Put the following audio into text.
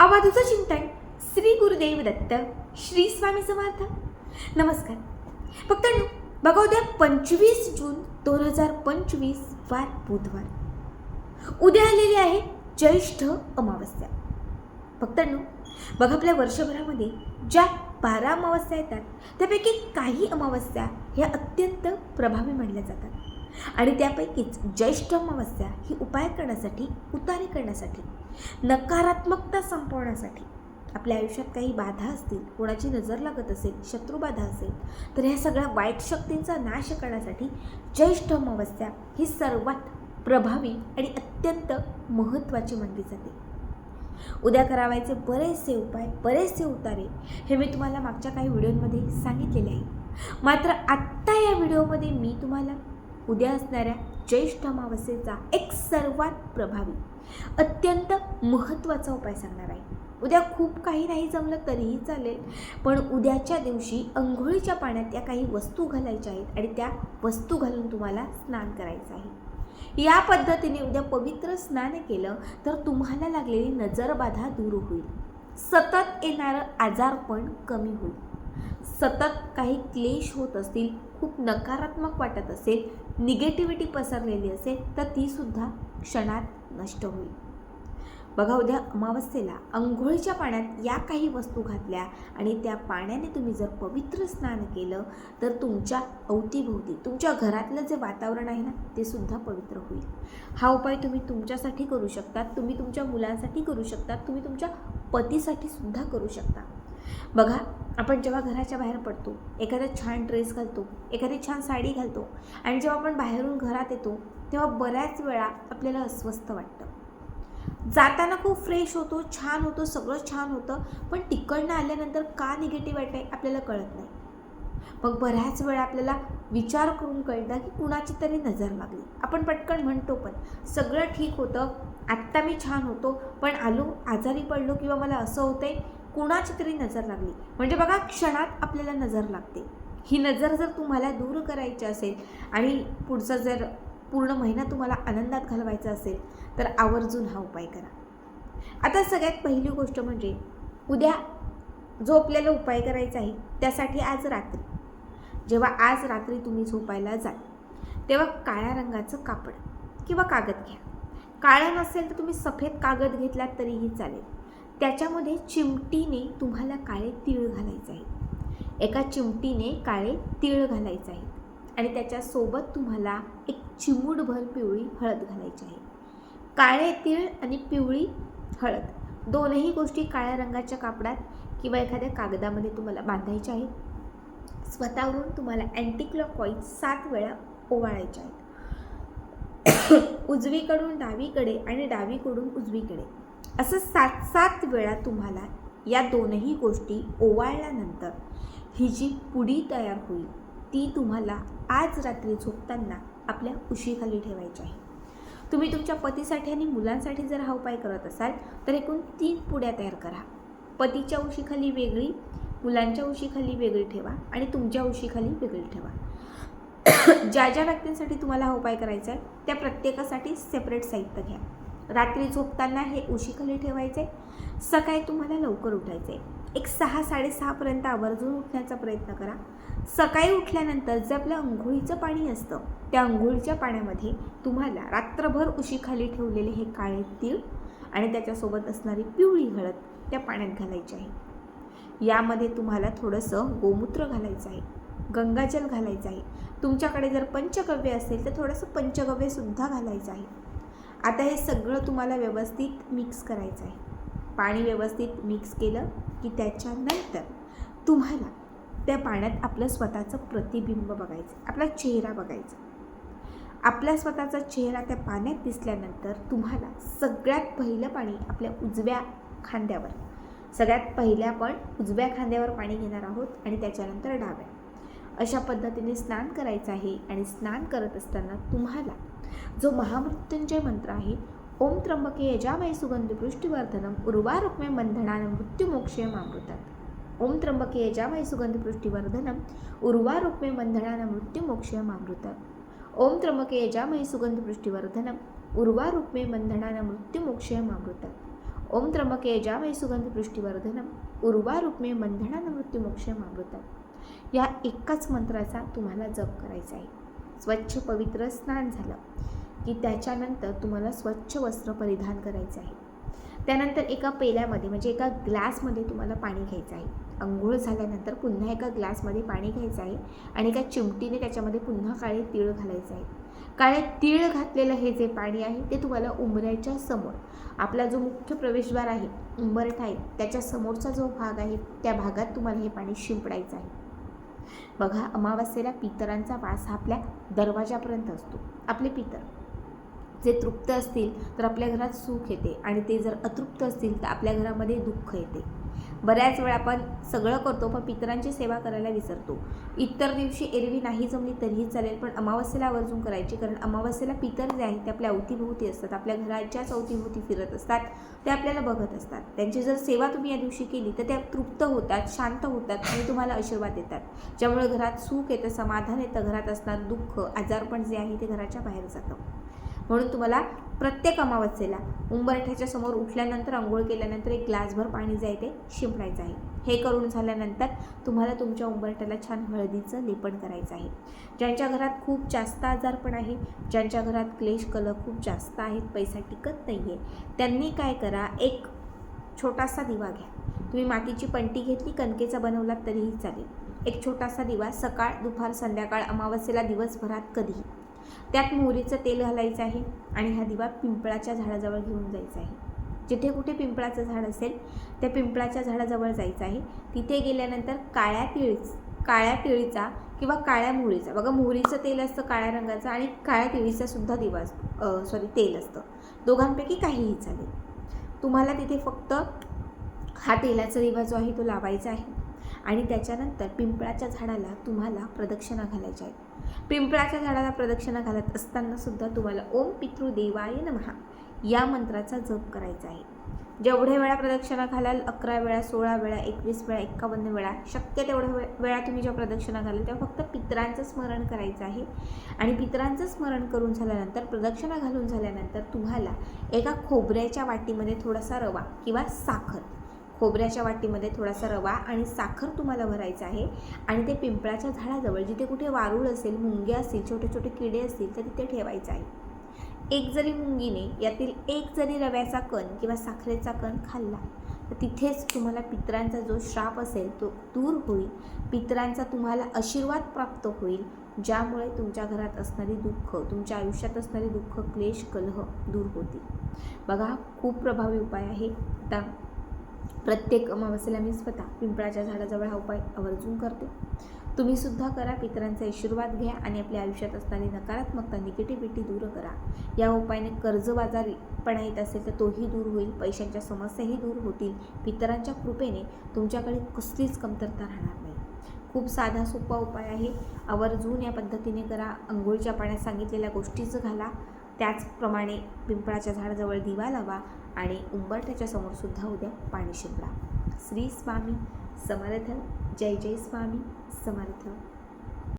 आवाजाचं चिंतन श्री गुरुदेव दत्त श्री स्वामी समर्थ. नमस्कार. फक्त बघा उद्या पंचवीस जून दोन हजार पंचवीस वार बुधवार. उद्या आलेली आहे ज्येष्ठ अमावस्या. फक्त बघा आपल्या वर्षभरामध्ये ज्या बारा अमावस्या येतात त्यापैकी काही अमावस्या ह्या अत्यंत प्रभावी मानल्या जातात. आणि त्यापैकीच ज्येष्ठ अमावस्या ही उपाय करण्यासाठी उतारे करण्यासाठी नकारात्मकता संपवण्यासाठी. आपल्या आयुष्यात काही बाधा असतील कोणाची नजर लागत असेल शत्रुबाधा असेल तर ह्या सगळ्या वाईट शक्तींचा नाश करण्यासाठी ज्येष्ठ अमावस्या ही सर्वात प्रभावी आणि अत्यंत महत्त्वाची मानली जाते. उद्या करावायचे बरेचसे उपाय बरेचसे उतारे हे मी तुम्हाला मागच्या काही व्हिडिओमध्ये सांगितलेले आहे. मात्र आत्ता या व्हिडिओमध्ये मी तुम्हाला उद्या असणाऱ्या ज्येष्ठ अमावस्येचा एक सर्वात प्रभावी अत्यंत महत्त्वाचा उपाय सांगणार आहे. उद्या खूप काही नाही जमलं तरीही चालेल पण उद्याच्या दिवशी अंघोळीच्या पाण्यात या काही वस्तू घालायच्या आहेत आणि त्या वस्तू घालून तुम्हाला स्नान करायचं आहे. या पद्धतीने उद्या पवित्र स्नान केलं तर तुम्हाला लागलेली नजरबाधा दूर होईल. सतत येणारं आजारपण कमी होईल. सतत काही क्लेश होत असतील खूप नकारात्मक वाटत असेल निगेटिव्हिटी पसरलेली असेल तर तीसुद्धा क्षणात नष्ट होईल. बघा उद्या अमावस्येला अंघोळीच्या पाण्यात या काही वस्तू घातल्या आणि त्या पाण्याने तुम्ही जर पवित्र स्नान केलं तर तुमच्या अवतीभोवती तुमच्या घरातलं जे वातावरण आहे ना ते सुद्धा पवित्र होईल. हा उपाय तुम्ही तुमच्यासाठी करू शकता तुम्ही तुमच्या मुलांसाठी करू शकता तुम्ही तुमच्या पतीसाठी सुद्धा करू शकता. बघा आपण जेव्हा घराच्या बाहेर पडतो एखादा छान ड्रेस घालतो एखादी छान साडी घालतो आणि जेव्हा आपण बाहेरून घरात येतो तेव्हा बऱ्याच वेळा आपल्याला अस्वस्थ वाटतं. जाताना खूप फ्रेश होतो छान होतो सगळं छान होतं पण तिकडनं आल्यानंतर का निगेटिव्ह वाटते आपल्याला कळत नाही. मग बऱ्याच वेळा आपल्याला विचार करून कळतं की कुणाची तरी नजर लागली आपण पटकन म्हणतो पण सगळं ठीक होतं आत्ता मी छान होतो पण आलो आजारी पडलो किंवा मला असं होतंय कुणाची तरी नजर लागली. म्हणजे बघा क्षणात आपल्याला नजर लागते. ही नजर जर तुम्हाला दूर करायची असेल आणि पुढचा जर पूर्ण महिना तुम्हाला आनंदात घालवायचा असेल तर आवर्जून हा उपाय करा. आता सगळ्यात पहिली गोष्ट म्हणजे उद्या जो आपल्याला उपाय करायचा आहे त्यासाठी आज रात्री. जेव्हा आज रात्री तुम्ही झोपायला जाल तेव्हा काळ्या रंगाचं कापड किंवा कागद घ्या. काळा नसेल तर तुम्ही सफेद कागद घेतलात तरीही चालेल. त्याच्यामध्ये चिमटीने तुम्हाला काळे तीळ घालायचे आहेत. एका चिमटीने काळे तीळ घालायचे आहेत. आणि त्याच्यासोबत तुम्हाला एक चिमूटभर पिवळी हळद घालायची आहे. काळे तीळ आणि पिवळी हळद दोनही गोष्टी काळ्या रंगाच्या कापडात किंवा एखाद्या कागदामध्ये तुम्हाला बांधायच्या आहेत. स्वतःवरून तुम्हाला अँटी क्लॉकवाईज सात वेळा ओवाळायच्या आहेत. उजवीकडून डावीकडे आणि डावीकडून उजवीकडे. असं सात सात वेळा तुम्हाला या दोनही गोष्टी ओवाळल्यानंतर ही जी पुडी तयार होईल ती तुम्हाला आज रात्री झोपताना आपल्या उशीखाली ठेवायची आहे. तुम्ही तुमच्या पतीसाठी आणि मुलांसाठी जर हा उपाय करत असाल तर एकूण तीन पुड्या तयार करा. पतीच्या उशीखाली वेगळी मुलांच्या उशीखाली वेगळी ठेवा आणि तुमच्या उशीखाली वेगळी ठेवा. ज्या ज्या व्यक्तींसाठी तुम्हाला हा उपाय करायचा आहे त्या प्रत्येकासाठी सेपरेट साहित्य घ्या. रात्री झोपताना हे उशीखाली ठेवायचे. सकाळी तुम्हाला लवकर उठायचे. एक सहा साडेसहापर्यंत आवर्जून उठण्याचा प्रयत्न करा. सकाळी उठल्यानंतर जे आपलं अंघोळीचं पाणी असतं. त्या अंघोळीच्या पाण्यामध्ये तुम्हाला रात्रभर उशीखाली ठेवलेले हे काळे तीळ आणि त्याच्यासोबत असणारी पिवळी हळद त्या पाण्यात घालायची आहे. यामध्ये तुम्हाला थोडंसं गोमूत्र घालायचं आहे. गंगाजल घालायचं आहे. तुमच्याकडे जर पंचगव्य असेल तर थोडंसं पंचगव्यसुद्धा घालायचं आहे. आता हे सगळं तुम्हाला व्यवस्थित मिक्स करायचं आहे. पाणी व्यवस्थित मिक्स केलं की त्याच्यानंतर तुम्हाला त्या पाण्यात आपलं स्वतःचं प्रतिबिंब बघायचं आपला चेहरा बघायचा आपला स्वतःचा चेहरा त्या पाण्यात दिसल्यानंतर तुम्हाला सगळ्यात पहिलं पाणी आपल्या उजव्या खांद्यावर सगळ्यात पहिले आपण उजव्या खांद्यावर पाणी घेणार आहोत आणि त्याच्यानंतर डाव्या. अशा पद्धतीने स्नान करायचं आहे आणि स्नान करत असताना तुम्हाला जो महामृत्युंजय मंत्र आहे ओम त्र्यंबके यजामय सुगंधी पृष्ठीवर्धनम उर्वारुक्मे बंधनान मृत्युमोक्षयम मामृतात ओम त्र्यंबके यजामय सुगंधी पृष्ठीवर्धनम उर्वारुक्मे बंधनान मृत्युमोक्षयम मामृतात ओम त्र्यंबके यजामय सुगंधी पृष्ठीवर्धनम उर्वारुक्मे बंधनान मृत्युमोक्षयम मामृतात ओम त्र्यंबके जामय सुगंध पृष्ठीवर्धनम उर्वारुक्मे बंधनान मंधना मामृतात या एकाच मंत्राचा तुम्हाला जप करायचा आहे. स्वच्छ पवित्र स्नान झालं की त्याच्यानंतर तुम्हाला स्वच्छ वस्त्र परिधान करायचं आहे. त्यानंतर एका पेल्यामध्ये म्हणजे एका ग्लासमध्ये तुम्हाला पाणी घ्यायचं आहे. अंघोळ झाल्यानंतर पुन्हा एका ग्लासमध्ये पाणी घ्यायचं आहे आणि एका चिमटीने त्याच्यामध्ये पुन्हा काळे तीळ घालायचं आहे. काळे तीळ घातलेलं हे जे पाणी आहे ते तुम्हाला उंबऱ्याच्या समोर आपला जो मुख्य प्रवेशद्वार आहे उंबरठा आहे त्याच्या समोरचा जो भाग आहे त्या भागात तुम्हाला हे पाणी शिंपडायचं आहे. बघा अमावस्येला पितरांचा वास हा आपल्या दरवाजापर्यंत असतो. आपले पितर जे तृप्त असतील तर आपल्या घरात सुख येते. आणि ते जर अतृप्त असतील तर आपल्या घरामध्ये दुःख येते. बऱ्याच वेळा आपण सगळं करतो पण पितरांची सेवा करायला विसरतो. इतर दिवशी एरवी नाही जमली तरीही चालेल पण अमावस्येला आवर्जून करायची कारण अमावस्येला पितर जे आहेत ते आपल्या अवतीभोवती असतात. आपल्या घराच्याच अवतीभोवती फिरत असतात ते आपल्याला बघत असतात. त्यांची जर सेवा तुम्ही या दिवशी केली तर त्या तृप्त होतात शांत होतात आणि तुम्हाला आशीर्वाद देतात. ज्यामुळे घरात सुख येतं समाधान येतं घरात असणार दुःख आजारपण जे आहे ते घराच्या बाहेर जातं. म्हणून तुम्हाला प्रत्येक अमावस्येला उंबरठ्याच्या समोर उठल्यानंतर आंघोळ केल्यानंतर एक ग्लासभर पाणी जे आहे ते शिंपडायचं आहे. हे करून झाल्यानंतर तुम्हाला तुमच्या उंबरठ्याला छान हळदीचं लेपण करायचं आहे. ज्यांच्या घरात खूप जास्त आजारपण आहे ज्यांच्या घरात क्लेश कल खूप जास्त आहेत पैसा टिकत नाही आहे त्यांनी काय करा एक छोटासा दिवा घ्या. तुम्ही मातीची पंटी घेतली कणकेचा बनवलात तरीही चालेल. एक छोटासा दिवा सकाळ दुपार संध्याकाळ अमावस्येला दिवसभरात कधीही. त्यात मोहरीचं तेल घालायचं आहे आणि हा दिवा पिंपळाच्या झाडाजवळ घेऊन जायचा आहे. जिथे कुठे पिंपळाचं झाड असेल त्या पिंपळाच्या झाडाजवळ जायचं आहे. तिथे गेल्यानंतर काळ्या तिळीच काळ्या तिळीचा किंवा काळ्या मोहरीचा. बघा मोहरीचं तेल असतं काळ्या रंगाचं आणि काळ्या तिळीचा सुद्धा दिवा असतो सॉरी तेल असतं. दोघांपैकी काहीही चालेल. तुम्हाला तिथे फक्त हा तेलाचा दिवा जो आहे तो लावायचा आहे आणि त्याच्यानंतर पिंपळाच्या झाडाला तुम्हाला प्रदक्षिणा घालायच्या आहेत. पिंपळाच्या झाडाला प्रदक्षिणा घालत असताना सुद्धा तुम्हाला ओम पितृदेवाय नमहा या मंत्राचा जप करायचा आहे. जेवढ्या वेळा प्रदक्षिणा घालाल अकरा वेळा सोळा वेळा एकवीस वेळा एक्कावन्न वेळा शक्य तेवढ्या वे वेळा तुम्ही जेव्हा प्रदक्षिणा घालाल तेव्हा फक्त पितरांचं स्मरण करायचं आहे. आणि पितरांचं स्मरण करून झाल्यानंतर प्रदक्षिणा घालून झाल्यानंतर तुम्हाला एका खोबऱ्याच्या वाटीमध्ये थोडासा रवा किंवा साखर खोबऱ्याच्या वाटीमध्ये थोडासा रवा आणि साखर तुम्हाला भरायचा आहे. आणि ते पिंपळाच्या झाडाजवळ जिथे कुठे वारूळ असेल मुंगे असतील छोटे छोटे किडे असतील तर तिथे ठेवायचं आहे. एक जरी मुंगीने यातील एक जरी रव्याचा कण किंवा साखरेचा कण खाल्ला तर तिथेच तुम्हाला पितरांचा जो श्राप असेल तो दूर होईल. पितरांचा तुम्हाला आशीर्वाद प्राप्त होईल ज्यामुळे तुमच्या घरात असणारी दुःख तुमच्या आयुष्यात असणारी दुःख क्लेश कलह दूर होतील. बघा खूप प्रभावी उपाय आहे. आता प्रत्येक अमावस्येला मी स्वतः पिंपळाच्या झाडाजवळ हा उपाय आवर्जून करते. तुम्ही सुद्धा करा पितरांचा आशीर्वाद घ्या आणि आपल्या आयुष्यात असणारी नकारात्मकता निगेटिव्हिटी दूर करा. या उपायाने कर्जबाजारीपणा येत असेल तर तोही दूर होईल पैशांच्या समस्याही दूर होतील. पितरांच्या कृपेने तुमच्याकडे कसलीच कमतरता राहणार नाही. खूप साधा सोपा उपाय आहे. आवर्जून या पद्धतीने करा. अंघोळीच्या पाण्यात सांगितलेल्या गोष्टीच घाला. त्याचप्रमाणे पिंपळाच्या झाडाजवळ दिवा लावा. आणि उंबरठ्याच्या समोरसुद्धा उद्या पाणी शिंपडा श्री स्वामी समर्थ जय जय स्वामी समर्थ.